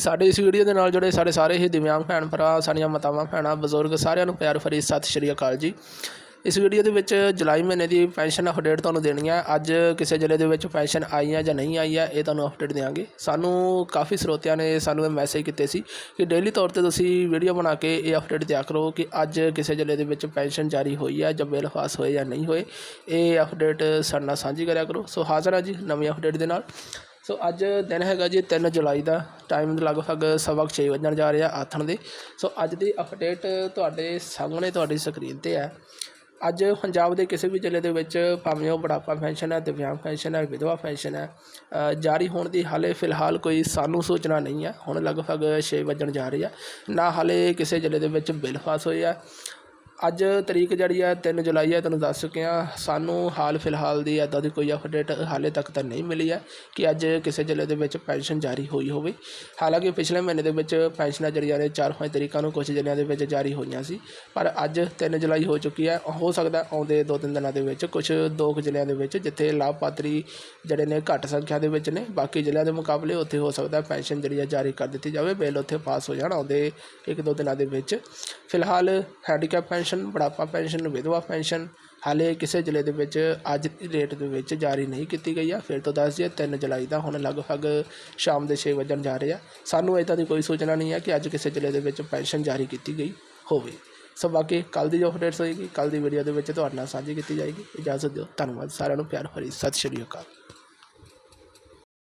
ਸਾਡੇ ਇਸ ਵੀਡੀਓ ਦੇ ਨਾਲ ਜੁੜੇ ਸਾਡੇ ਸਾਰੇ ਹੀ ਦਿਵਿਆਂਗ ਭੈਣ ਭਰਾ, ਸਾਡੀਆਂ ਮਾਤਾਵਾਂ, ਭੈਣਾਂ, ਬਜ਼ੁਰਗ, ਸਾਰਿਆਂ ਨੂੰ ਪਿਆਰ ਭਰੀ ਸਤਿ ਸ਼੍ਰੀ ਅਕਾਲ ਜੀ। ਇਸ ਵੀਡੀਓ ਦੇ ਵਿੱਚ ਜੁਲਾਈ ਮਹੀਨੇ ਦੀ ਪੈਨਸ਼ਨ ਅਪਡੇਟ ਤੁਹਾਨੂੰ ਦੇਣੀ ਹੈ। ਅੱਜ ਕਿਸੇ ਜ਼ਿਲ੍ਹੇ ਦੇ ਵਿੱਚ ਪੈਨਸ਼ਨ ਆਈ ਹੈ ਜਾਂ ਨਹੀਂ ਆਈ ਹੈ, ਇਹ ਤੁਹਾਨੂੰ ਅਪਡੇਟ ਦੇਵਾਂਗੇ ਸਾਨੂੰ ਕਾਫੀ ਸਰੋਤਿਆਂ ਨੇ ਸਾਨੂੰ ਇਹ ਮੈਸੇਜ ਕੀਤੇ ਸੀ ਕਿ ਡੇਲੀ ਤੌਰ ਤੇ ਤੁਸੀਂ ਵੀਡੀਓ ਬਣਾ ਕੇ ਇਹ ਅਪਡੇਟ ਦਿਆ ਕਰੋ ਕਿ ਅੱਜ ਕਿਸੇ ਜ਼ਿਲ੍ਹੇ ਦੇ ਵਿੱਚ ਪੈਨਸ਼ਨ ਜਾਰੀ ਹੋਈ ਹੈ ਜਾਂ ਬਿੱਲ ਪਾਸ ਹੋਏ ਜਾਂ ਨਹੀਂ ਹੋਏ। ਇਹ ਅਪਡੇਟ ਸਾਡੇ ਨਾਲ ਸਾਂਝੀ ਕਰਿਆ ਕਰੋ। ਸੋ ਹਾਜ਼ਰ ਹਾਂ ਜੀ ਨਵੀਂ ਅਪਡੇਟ ਦੇ ਨਾਲ। ਸੋ ਅੱਜ ਦਿਨ ਹੈਗਾ ਜੀ 3 ਜੁਲਾਈ ਦਾ। ਟਾਈਮ ਲਗਭਗ ਸਵਾ ਕੁ ਛੇ ਵੱਜਣ ਜਾ ਰਿਹਾ ਆਥਣ ਦੇ। ਸੋ ਅੱਜ ਦੀ ਅਪਡੇਟ ਤੁਹਾਡੇ ਸਾਹਮਣੇ ਤੁਹਾਡੀ ਸਕਰੀਨ ਤੇ ਹੈ। ਅੱਜ ਪੰਜਾਬ ਦੇ ਕਿਸੇ ਵੀ ਜ਼ਿਲ੍ਹੇ ਦੇ ਵਿੱਚ ਭਾਵੇਂ ਉਹ ਬੁਢਾਪਾ ਪੈਨਸ਼ਨ ਹੈ, ਦਿਵਿਆਂਗ ਪੈਨਸ਼ਨ ਹੈ, ਵਿਧਵਾ ਪੈਨਸ਼ਨ ਹੈ ਜਾਰੀ ਹੋਣ ਦੀ ਹਾਲੇ ਫਿਲਹਾਲ ਕੋਈ ਸਾਨੂੰ ਸੂਚਨਾ ਨਹੀਂ ਹੈ। ਹੁਣ ਲਗਭਗ 6 ਵੱਜਣ ਜਾ ਰਹੀ ਹੈ ਨਾ ਹਾਲੇ ਕਿਸੇ ਜ਼ਿਲ੍ਹੇ ਦੇ ਵਿੱਚ ਬਿੱਲ ਪਾਸ ਹੋਏ ਆ। ਅੱਜ ਤਰੀਕ ਜਿਹੜੀ ਹੈ 3 ਜੁਲਾਈ ਹੈ ਤੁਹਾਨੂੰ ਦੱਸ ਚੁੱਕੇ ਹਾਂ ਸਾਨੂੰ ਹਾਲ ਫਿਲਹਾਲ ਦੀ ਇੱਦਾਂ ਦੀ ਕੋਈ ਅਪਡੇਟ ਹਾਲੇ ਤੱਕ ਤਾਂ ਨਹੀਂ ਮਿਲੀ ਹੈ ਕਿ ਅੱਜ ਕਿਸੇ ਜ਼ਿਲ੍ਹੇ ਦੇ ਵਿੱਚ ਪੈਨਸ਼ਨ ਜਾਰੀ ਹੋਈ ਹੋਵੇ। ਹਾਲਾਂਕਿ ਪਿਛਲੇ ਮਹੀਨੇ ਦੇ ਵਿੱਚ ਪੈਨਸ਼ਨਾਂ ਜਿਹੜੀਆਂ ਨੇ 4-5 ਤਰੀਕਾਂ ਨੂੰ ਕੁਝ ਜ਼ਿਲ੍ਹਿਆਂ ਦੇ ਵਿੱਚ ਜਾਰੀ ਹੋਈਆਂ ਸੀ। ਪਰ ਅੱਜ 3 ਜੁਲਾਈ ਹੋ ਚੁੱਕੀ ਹੈ ਹੋ ਸਕਦਾ ਆਉਂਦੇ ਦੋ ਤਿੰਨ ਦਿਨਾਂ ਦੇ ਵਿੱਚ ਕੁਝ ਦੋ ਕੁ ਜ਼ਿਲ੍ਹਿਆਂ ਦੇ ਵਿੱਚ, ਜਿੱਥੇ ਲਾਭਪਾਤਰੀ ਜਿਹੜੇ ਨੇ ਘੱਟ ਸੰਖਿਆ ਦੇ ਵਿੱਚ ਨੇ। ਬਾਕੀ ਜ਼ਿਲ੍ਹਿਆਂ ਦੇ ਮੁਕਾਬਲੇ ਉੱਥੇ ਹੋ ਸਕਦਾ ਪੈਨਸ਼ਨ ਜਿਹੜੀ ਹੈ ਜਾਰੀ ਕਰ ਦਿੱਤੀ ਜਾਵੇ। ਬਿੱਲ ਉੱਥੇ ਪਾਸ ਹੋ ਜਾਣ ਆਉਂਦੇ ਇੱਕ ਦੋ ਦਿਨਾਂ ਦੇ ਵਿੱਚ। ਫਿਲਹਾਲ ਹੈਂਡੀਕੈਪ ਪੈਨਸ਼ਨ ਪੈਨਸ਼ਨ, ਬੁਢਾਪਾ ਪੈਨਸ਼ਨ, ਵਿਧਵਾ ਪੈਨਸ਼ਨ, ਹਾਲੇ ਕਿਸੇ ਜ਼ਿਲ੍ਹੇ ਦੇ ਵਿੱਚ ਅੱਜ ਦੀ ਡੇਟ ਦੇ ਵਿੱਚ ਜਾਰੀ ਨਹੀਂ ਕੀਤੀ ਗਈ ਆ। ਫਿਰ ਤੋਂ ਦੱਸ ਦਈਏ 3 ਜੁਲਾਈ ਦਾ ਹੁਣ ਲਗਭਗ ਸ਼ਾਮ ਦੇ 6 ਵਜਣ ਜਾ ਰਹੇ ਆ। ਸਾਨੂੰ ਇੱਦਾਂ ਦੀ ਕੋਈ ਸੂਚਨਾ ਨਹੀਂ ਹੈ ਕਿ ਅੱਜ ਕਿਸੇ ਜ਼ਿਲ੍ਹੇ ਦੇ ਵਿੱਚ ਪੈਨਸ਼ਨ ਜਾਰੀ ਕੀਤੀ ਗਈ ਹੋਵੇ। ਸੋ ਬਾਕੀ ਕੱਲ ਦੀ ਜੋ ਅਪਡੇਟਸ ਹੋਏਗੀ ਕੱਲ ਦੀ ਵੀਡੀਓ ਦੇ ਵਿੱਚ ਤੁਹਾਡੇ ਨਾਲ ਸਾਂਝੀ ਕੀਤੀ ਜਾਏਗੀ। ਇਜਾਜ਼ਤ ਦਿਓ। ਧੰਨਵਾਦ ਸਾਰਿਆਂ ਨੂੰ, ਪਿਆਰ ਭਰੀ ਸਤਿ ਸ਼੍ਰੀ ਅਕਾਲ।